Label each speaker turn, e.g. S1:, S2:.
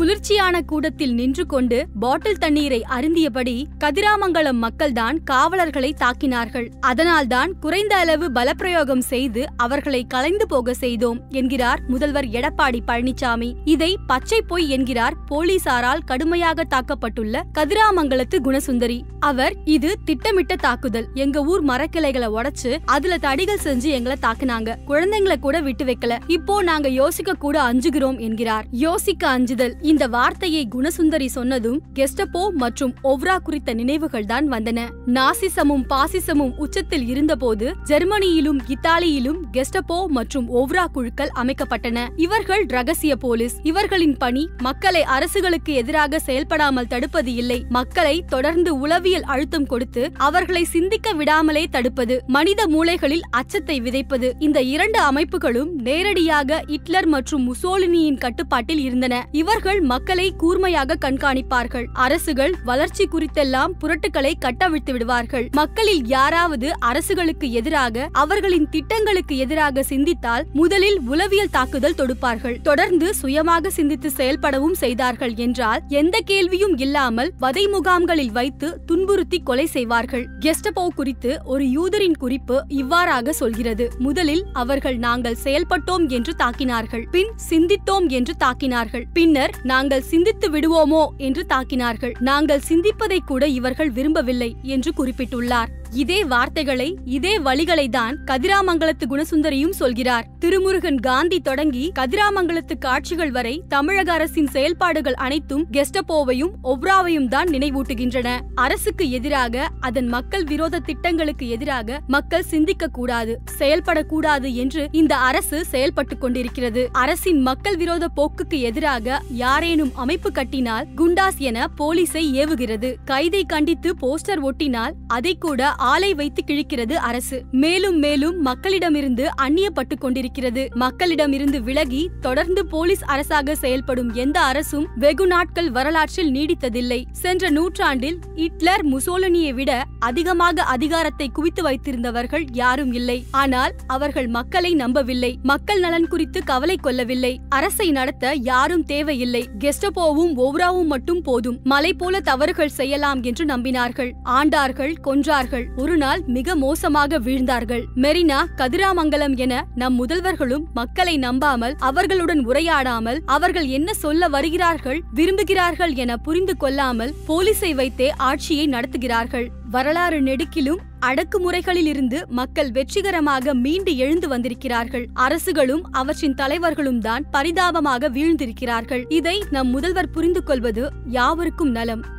S1: குளிர்ச்சியான கூடத்தில் நின்று கொண்டு பாட்டில் தண்ணீரை அருந்தியபடி கதிராமங்கலம் மக்கள்தான் காவலர்களை தாக்கினார்கள். அதனால்தான் குறைந்த அளவு பலப்பிரயோகம் செய்து அவர்களை கலைந்து போக செய்தோம் என்கிறார் முதல்வர் எடப்பாடி பழனிசாமி இதை பச்சை பொய் என்கிறார் போலீசாரால் கடுமையாக தாக்கப்பட்டுள்ள கதிராமங்கலத்து குணசுந்தரி. அவர் இது திட்டமிட்ட தாக்குதல். எங்க ஊர் மரக்கிளைகளை உடைச்சு அதுல தடிகள் செஞ்சு எங்களை தாக்குனாங்க. குழந்தைங்களை கூட விட்டு வைக்கல. இப்போ நாங்க யோசிக்க கூட அஞ்சுகிறோம் என்கிறார். யோசிக்க அஞ்சுதல். இந்த வார்த்தையை குணசுந்தரி சொன்னதும் கெஸ்டபோ மற்றும் ஒவ்ரா குறித்த நினைவுகள் தான் வந்தன. நாசிசமும் பாசிசமும் உச்சத்தில் இருந்தபோது ஜெர்மனியிலும் இத்தாலியிலும் கெஸ்டபோ மற்றும் ஒவ்ரா குழுக்கள் அமைக்கப்பட்டன. இவர்கள் ரகசிய போலீஸ். இவர்களின் பணி மக்களை அரசுகளுக்கு எதிராக செயல்படாமல் தடுப்பது இல்லை. மக்களை தொடர்ந்து உளவியல் அழுத்தம் கொடுத்து அவர்களை சிந்திக்க விடாமலே தடுப்பது. மனித மூளைகளில் அச்சத்தை விதைப்பது. இந்த இரண்டு அமைப்புகளும் நேரடியாக ஹிட்லர் மற்றும் முசோலினியின் கட்டுப்பாட்டில் இருந்தன. இவர்கள் மக்களை கூர்மையாக கண்காணிப்பார்கள். அரசுகள் வளர்ச்சி குறித்தெல்லாம் புரட்டுக்களை கட்டவிழ்த்து விடுவார்கள். மக்களில் யாராவது அரசுகளுக்கு எதிராக அவர்களின் திட்டங்களுக்கு எதிராக சிந்தித்தால் முதலில் உளவியல் தாக்குதல் தொடுப்பார்கள். தொடர்ந்து சுயமாக சிந்தித்து செயல்படவும் செய்தார்கள் என்றால் எந்த கேள்வியும் இல்லாமல் வதை முகாம்களில் வைத்து துன்புறுத்தி கொலை செய்வார்கள். கெஸ்டபோ குறித்து ஒரு யூதரின் குறிப்பு இவ்வாறாக சொல்கிறது. முதலில் அவர்கள் நாங்கள் செயல்பட்டோம் என்று தாக்கினார்கள். பின் சிந்தித்தோம் என்று தாக்கினார்கள். பின்னர் நாங்கள் சிந்தித்து விடுவோமோ என்று தாக்கினார்கள். நாங்கள் சிந்திப்பதை கூட இவர்கள் விரும்பவில்லை என்று குறிப்பிட்டுள்ளார். இதே வார்த்தைகளை இதே வழிகளை தான் கதிராமங்கலத்து குணசுந்தரியும் சொல்கிறார். திருமுருகன் காந்தி தொடங்கி கதிராமங்கலத்து காட்சிகள் வரை தமிழக அரசின் செயல்பாடுகள் அனைத்தும் கெஸ்டபோவையும் ஒவ்ராவையும் தான் நினைவூட்டுகின்றன. அரசுக்கு எதிராக அதன் மக்கள் விரோத திட்டங்களுக்கு எதிராக மக்கள் சிந்திக்க கூடாது செயல்படக்கூடாது என்று இந்த அரசு செயல்பட்டு கொண்டிருக்கிறது. அரசின் மக்கள் விரோத போக்குக்கு எதிராக யாரேனும் அமைப்பு கட்டினால் குண்டாஸ் என போலீஸை ஏவுகிறது. கைதை கண்டித்து போஸ்டர் ஒட்டினால் அதை கூட ஆலை வைத்து கிழிக்கிறது அரசு. மேலும் மேலும் மக்களிடமிருந்து அந்நியப்பட்டு கொண்டிருக்கிறது. மக்களிடமிருந்து விலகி தொடர்ந்து போலீஸ் அரசாக செயல்படும் எந்த அரசும் வெகு நாட்கள் வரலாற்றில் நீடித்ததில்லை. சென்ற நூற்றாண்டில் ஹிட்லர் முசோலனியை விட அதிகமாக அதிகாரத்தை குவித்து வைத்திருந்தவர்கள் யாரும் இல்லை. ஆனால் அவர்கள் மக்களை நம்பவில்லை. மக்கள் நலன் குறித்து கவலை கொள்ளவில்லை. அரசை நடத்த யாரும் தேவையில்லை. கெஸ்டபோவும் ஒவ்ராவும் மட்டும் போதும். மலை போல தவறுகள் செய்யலாம் என்று நம்பினார்கள். ஆண்டார்கள் கொன்றார்கள். ஒரு நாள் மிக மோசமாக வீழ்ந்தார்கள். மெரினா கதிராமங்கலம் என நம் முதல்வர்களும் மக்களை நம்பாமல் அவர்களுடன் உரையாடாமல் அவர்கள் என்ன சொல்ல வருகிறார்கள் விரும்புகிறார்கள் என புரிந்து கொள்ளாமல் போலீசை வைத்தே ஆட்சியை நடத்துகிறார்கள். வரலாறு நெடுக்கிலும் அடக்குமுறைகளிலிருந்து மக்கள் வெற்றிகரமாக மீண்டு எழுந்து வந்திருக்கிறார்கள். அரசுகளும் அவற்றின் தலைவர்களும் தான் பரிதாபமாக வீழ்ந்திருக்கிறார்கள். இதை நம் முதல்வர் புரிந்து கொள்வது யாவருக்கும் நலம்.